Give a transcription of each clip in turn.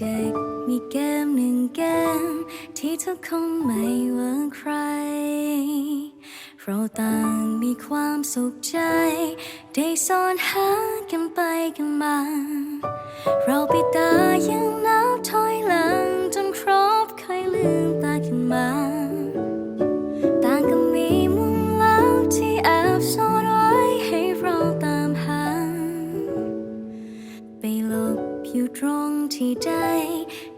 เด็กมีเกมหนึ่งเกม ที่ทุกคนไม่ว่าใคร เราต่างมีความสุขใจ ได้ซ่อนหากันไปกันมา อยู่ตรงที่ใด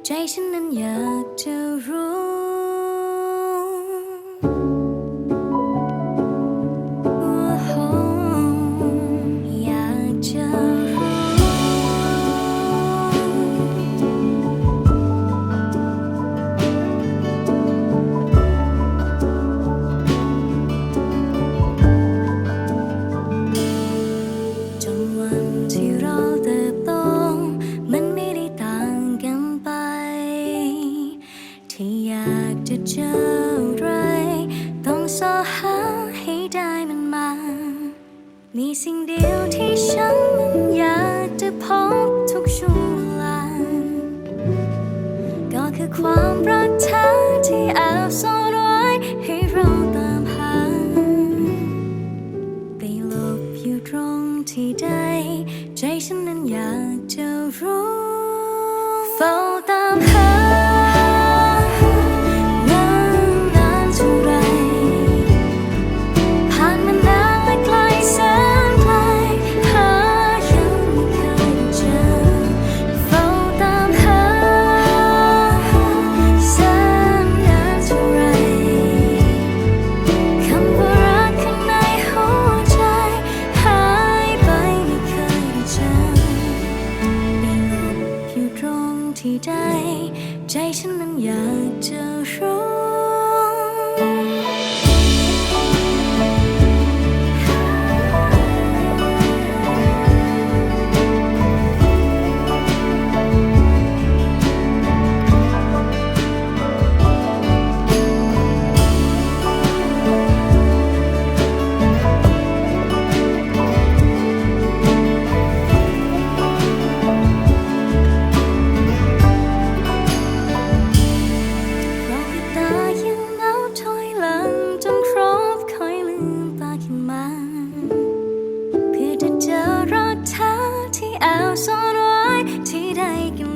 ใจฉันนั้นอยากจะรู้ มีสิ่งเดียวที่ฉันมันอยากจะพบทุกช่วงเวลาก็คือความรักเธอที่แอบซ่อนไว้ให้เราตามหา ไปหลบอยู่ตรงที่ใด ใจฉันนั้นอยากจะรู้ ที่ใด ใจฉันนั้นอยาก áo son why chỉ đầy kiều